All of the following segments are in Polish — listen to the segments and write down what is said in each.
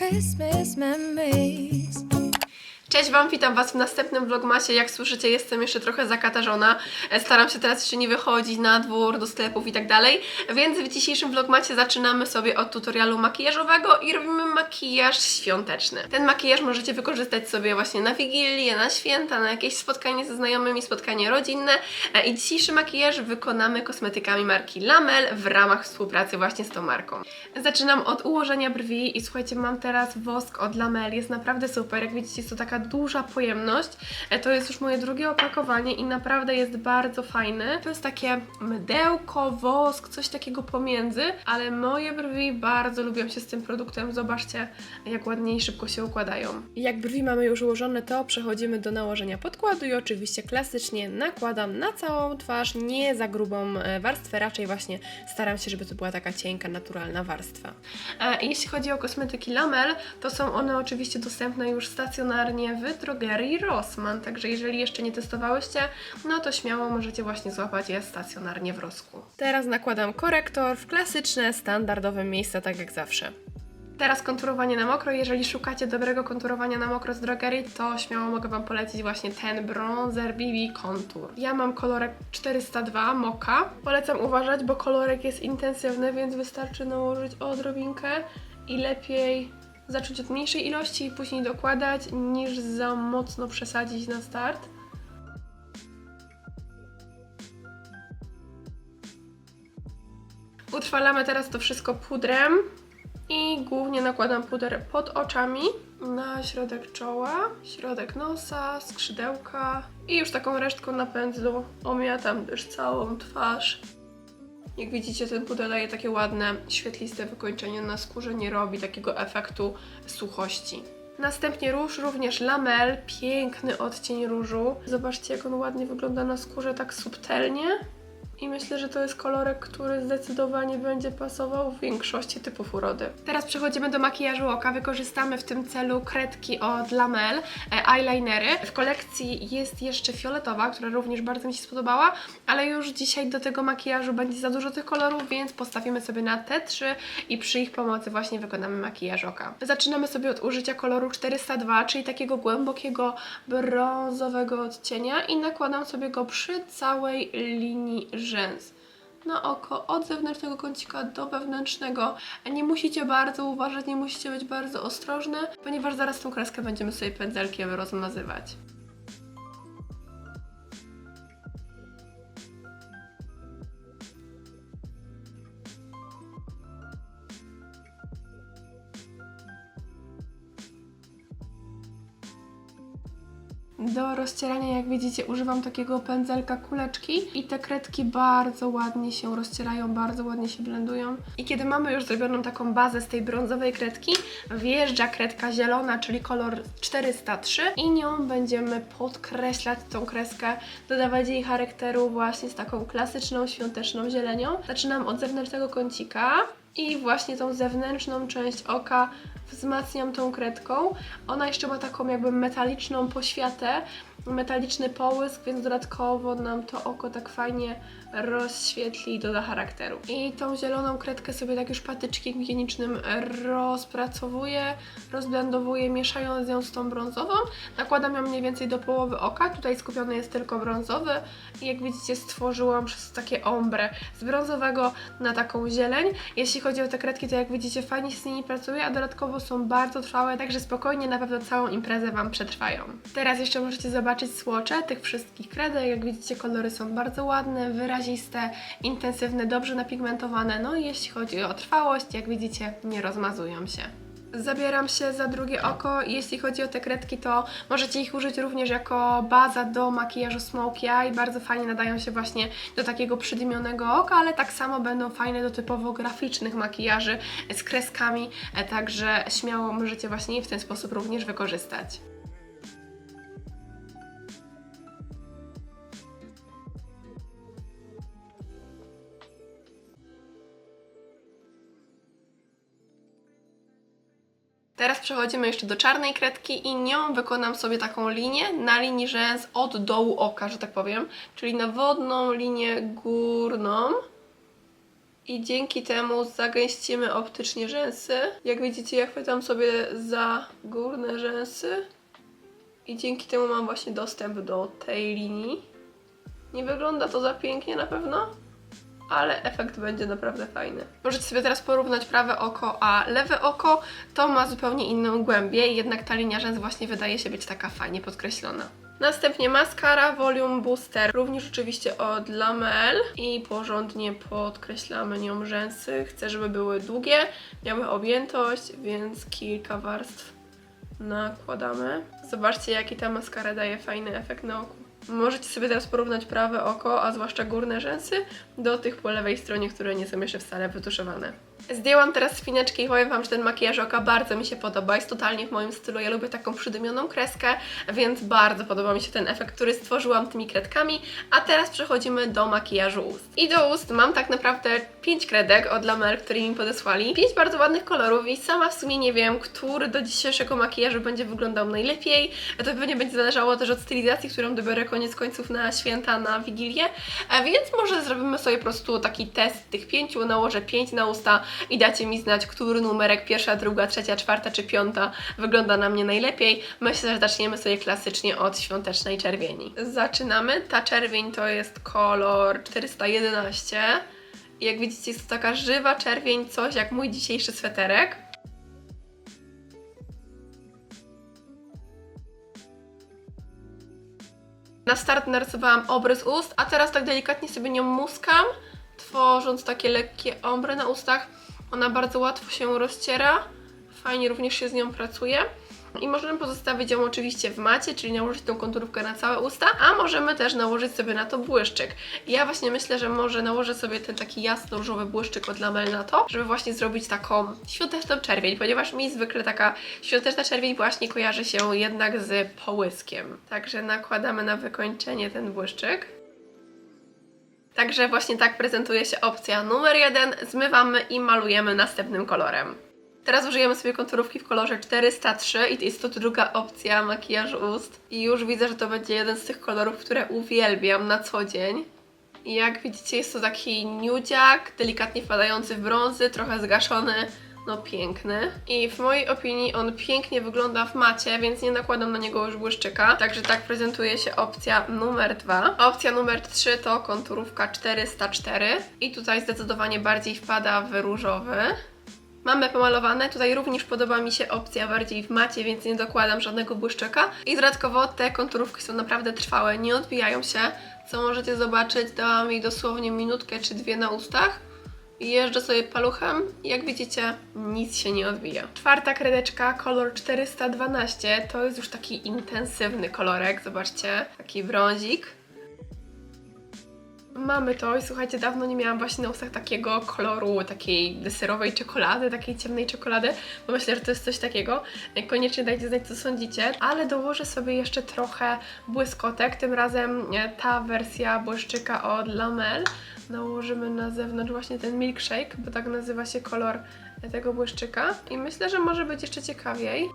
Christmas memories. Cześć Wam, witam Was w następnym vlogmasie. Jak słyszycie, jestem jeszcze trochę zakatarzona. E, Staram się teraz jeszcze nie wychodzić na dwór, do sklepów i tak dalej. Więc w dzisiejszym vlogmacie zaczynamy sobie od tutorialu makijażowego i robimy makijaż świąteczny. Ten makijaż możecie wykorzystać sobie właśnie na Wigilię, na święta, na jakieś spotkanie ze znajomymi, spotkanie rodzinne. E, I dzisiejszy makijaż wykonamy kosmetykami marki Lamel w ramach współpracy właśnie z tą marką. Zaczynam od ułożenia brwi i słuchajcie, mam teraz wosk od Lamel. Jest naprawdę super. Jak widzicie, jest to taka duża pojemność. E, To jest już moje drugie opakowanie i naprawdę jest bardzo fajny. To jest takie mydełko, wosk, coś takiego pomiędzy, ale moje brwi bardzo lubią się z tym produktem. Zobaczcie, jak ładnie i szybko się układają. Jak brwi mamy już ułożone, to przechodzimy do nałożenia podkładu i oczywiście klasycznie nakładam na całą twarz, nie za grubą e, warstwę, raczej właśnie staram się, żeby to była taka cienka, naturalna warstwa. E, Jeśli chodzi o kosmetyki Lamel, to są one oczywiście dostępne już stacjonarnie w drogerii Rossmann, także jeżeli jeszcze nie testowałyście, no to śmiało możecie właśnie złapać je stacjonarnie w Rosku. Teraz nakładam korektor w klasyczne, standardowe miejsca, tak jak zawsze. Teraz konturowanie na mokro. Jeżeli szukacie dobrego konturowania na mokro z drogerii, to śmiało mogę Wam polecić właśnie ten bronzer BB Contour. Ja mam kolorek 402 Moka. Polecam uważać, bo kolorek jest intensywny, więc wystarczy nałożyć odrobinkę i lepiej zacząć od mniejszej ilości i później dokładać, niż za mocno przesadzić na start. Utrwalamy teraz to wszystko pudrem i głównie nakładam puder pod oczami, na środek czoła, środek nosa, skrzydełka i już taką resztką na pędzlu omiatam też całą twarz. Jak widzicie, ten puder daje takie ładne, świetliste wykończenie na skórze, nie robi takiego efektu suchości. Następnie róż, również lamel, piękny odcień różu. Zobaczcie, jak on ładnie wygląda na skórze, tak subtelnie. I myślę, że to jest kolorek, który zdecydowanie będzie pasował w większości typów urody. Teraz przechodzimy do makijażu oka. Wykorzystamy w tym celu kredki od Lamel, e, eyelinery. W kolekcji jest jeszcze fioletowa, która również bardzo mi się spodobała, ale już dzisiaj do tego makijażu będzie za dużo tych kolorów, więc postawimy sobie na te trzy i przy ich pomocy właśnie wykonamy makijaż oka. Zaczynamy sobie od użycia koloru 402, czyli takiego głębokiego brązowego odcienia i nakładam sobie go przy całej linii rzęs na oko od zewnętrznego kącika do wewnętrznego. Nie musicie bardzo uważać, nie musicie być bardzo ostrożne, ponieważ zaraz tą kreskę będziemy sobie pędzelkiem rozmazywać. Do rozcierania, jak widzicie, używam takiego pędzelka kuleczki i te kredki bardzo ładnie się rozcierają, bardzo ładnie się blendują. I kiedy mamy już zrobioną taką bazę z tej brązowej kredki, wjeżdża kredka zielona, czyli kolor 403 i nią będziemy podkreślać tą kreskę, dodawać jej charakteru właśnie z taką klasyczną, świąteczną zielenią. Zaczynam od zewnętrznego kącika i właśnie tą zewnętrzną część oka wzmacniam tą kredką. Ona jeszcze ma taką jakby metaliczną poświatę, metaliczny połysk, więc dodatkowo nam to oko tak fajnie rozświetli i doda charakteru. I tą zieloną kredkę sobie tak już patyczkiem higienicznym rozpracowuję, rozblendowuję, mieszając ją z tą brązową. Nakładam ją mniej więcej do połowy oka, tutaj skupiony jest tylko brązowy i jak widzicie stworzyłam przez takie ombre z brązowego na taką zieleń. Jeśli chodzi o te kredki, to jak widzicie fajnie się z nimi pracuje, a dodatkowo są bardzo trwałe, także spokojnie na pewno całą imprezę Wam przetrwają. Teraz jeszcze możecie zobaczyć słocze tych wszystkich kredek. Jak widzicie kolory są bardzo ładne, wyraziste, intensywne, dobrze napigmentowane. No i jeśli chodzi o trwałość, jak widzicie nie rozmazują się. Zabieram się za drugie oko. Jeśli chodzi o te kredki, to możecie ich użyć również jako baza do makijażu Smokey Eye. Bardzo fajnie nadają się właśnie do takiego przydymionego oka, ale tak samo będą fajne do typowo graficznych makijaży z kreskami, e, także śmiało możecie właśnie w ten sposób również wykorzystać. Teraz przechodzimy jeszcze do czarnej kredki i nią wykonam sobie taką linię na linii rzęs od dołu oka, że tak powiem, czyli na wodną linię górną i dzięki temu zagęścimy optycznie rzęsy. Jak widzicie, ja chwytam sobie za górne rzęsy i dzięki temu mam właśnie dostęp do tej linii. Nie wygląda to za pięknie na pewno, ale efekt będzie naprawdę fajny. Możecie sobie teraz porównać prawe oko a lewe oko. To ma zupełnie inną głębię, jednak ta linia rzęs właśnie wydaje się być taka fajnie podkreślona. Następnie maskara Volume Booster, również oczywiście od Lamel i porządnie podkreślamy nią rzęsy. Chcę, żeby były długie, miały objętość, więc kilka warstw nakładamy. Zobaczcie, jaki ta maskara daje fajny efekt na oku. Możecie sobie teraz porównać prawe oko, a zwłaszcza górne rzęsy, do tych po lewej stronie, które nie są jeszcze wcale wytuszowane. Zdjęłam teraz spineczkę i powiem Wam, że ten makijaż oka bardzo mi się podoba. Jest totalnie w moim stylu. Ja lubię taką przydymioną kreskę, więc bardzo podoba mi się ten efekt, który stworzyłam tymi kredkami. A teraz przechodzimy do makijażu ust. I do ust mam tak naprawdę 5 kredek od Lamel, które mi podesłali. 5 bardzo ładnych kolorów i sama w sumie nie wiem, który do dzisiejszego makijażu będzie wyglądał najlepiej. To pewnie będzie zależało też od stylizacji, którą dobiorę koniec końców na święta, na Wigilię. A więc może zrobimy sobie po prostu taki test tych pięciu, nałożę 5 na usta i dacie mi znać, który numerek, pierwsza, druga, trzecia, czwarta czy piąta wygląda na mnie najlepiej. Myślę, że zaczniemy sobie klasycznie od świątecznej czerwieni. Zaczynamy. Ta czerwień to jest kolor 411. I Jak widzicie, jest to taka żywa czerwień, coś jak mój dzisiejszy sweterek. Na start narysowałam obrys ust, a teraz tak delikatnie sobie nią muskam, tworząc takie lekkie ombre na ustach. Ona bardzo łatwo się rozciera, fajnie również się z nią pracuje. I możemy pozostawić ją oczywiście w macie, czyli nałożyć tą konturówkę na całe usta, a możemy też nałożyć sobie na to błyszczyk. Ja właśnie myślę, że może nałożę sobie ten taki jasno-różowy błyszczyk od Lamel na to, żeby właśnie zrobić taką świąteczną czerwień, ponieważ mi zwykle taka świąteczna czerwień właśnie kojarzy się jednak z połyskiem. Także nakładamy na wykończenie ten błyszczyk. Także właśnie tak prezentuje się opcja numer jeden. Zmywamy i malujemy następnym kolorem. Teraz użyjemy sobie konturówki w kolorze 403 i jest to druga opcja makijażu ust. I już widzę, że to będzie jeden z tych kolorów, które uwielbiam na co dzień. I jak widzicie jest to taki nudziak, delikatnie wpadający w brązy, trochę zgaszony, no piękny. I w mojej opinii on pięknie wygląda w macie, więc nie nakładam na niego już błyszczyka. Także tak prezentuje się opcja numer 2. Opcja numer 3 to konturówka 404 i tutaj zdecydowanie bardziej wpada w różowy. Mamy pomalowane, tutaj również podoba mi się opcja bardziej w macie, więc nie dokładam żadnego błyszczyka. I dodatkowo te konturówki są naprawdę trwałe, nie odbijają się. Co możecie zobaczyć, dałam jej dosłownie minutkę czy dwie na ustach. Jeżdżę sobie paluchem i jak widzicie, nic się nie odbija. Czwarta kredeczka, kolor 412, to jest już taki intensywny kolorek, zobaczcie, taki brązik. Mamy to i słuchajcie, dawno nie miałam właśnie na ustach takiego koloru, takiej deserowej czekolady, takiej ciemnej czekolady, bo myślę, że to jest coś takiego. Koniecznie dajcie znać, co sądzicie, ale dołożę sobie jeszcze trochę błyskotek, tym razem ta wersja błyszczyka od Lamel. Nałożymy na zewnątrz właśnie ten milkshake, bo tak nazywa się kolor tego błyszczyka i myślę, że może być jeszcze ciekawiej.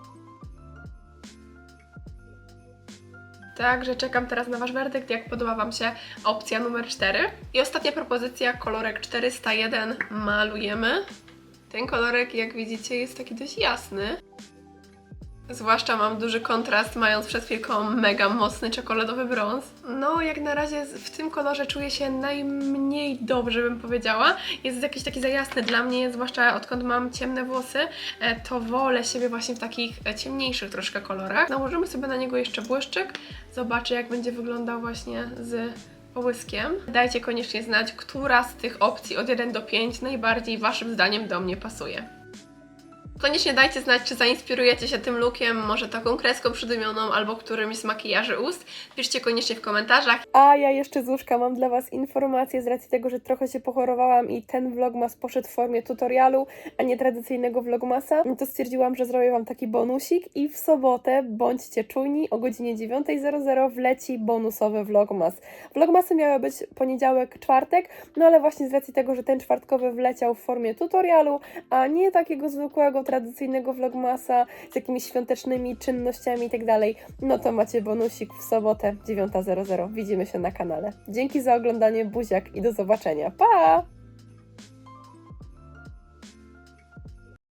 Także czekam teraz na Wasz werdykt, jak podoba Wam się opcja numer 4. I ostatnia propozycja, kolorek 401, malujemy. Ten kolorek, jak widzicie, jest taki dość jasny. Zwłaszcza mam duży kontrast, mając przed chwilką mega mocny czekoladowy brąz. No, jak na razie w tym kolorze czuję się najmniej dobrze, bym powiedziała. Jest jakiś taki za jasny dla mnie, zwłaszcza odkąd mam ciemne włosy, e, to wolę siebie właśnie w takich e, ciemniejszych troszkę kolorach. Nałożymy sobie na niego jeszcze błyszczyk. Zobaczę, jak będzie wyglądał właśnie z połyskiem. Dajcie koniecznie znać, która z tych opcji od 1 do 5 najbardziej Waszym zdaniem do mnie pasuje. Koniecznie dajcie znać, czy zainspirujecie się tym lookiem, może taką kreską przydymioną albo którymś z makijaży ust. Piszcie koniecznie w komentarzach. A ja jeszcze z łóżka mam dla Was informację z racji tego, że trochę się pochorowałam i ten vlogmas poszedł w formie tutorialu, a nie tradycyjnego vlogmasa, no to stwierdziłam, że zrobię Wam taki bonusik i w sobotę, bądźcie czujni, o godzinie 9.00 wleci bonusowy vlogmas. Vlogmasy miały być poniedziałek, czwartek, no ale właśnie z racji tego, że ten czwartkowy wleciał w formie tutorialu, a nie takiego zwykłego, tradycyjnego vlogmasa z jakimiś świątecznymi czynnościami i tak no to macie bonusik w sobotę 9.00. Widzimy się na kanale. Dzięki za oglądanie buziak i do zobaczenia. Pa!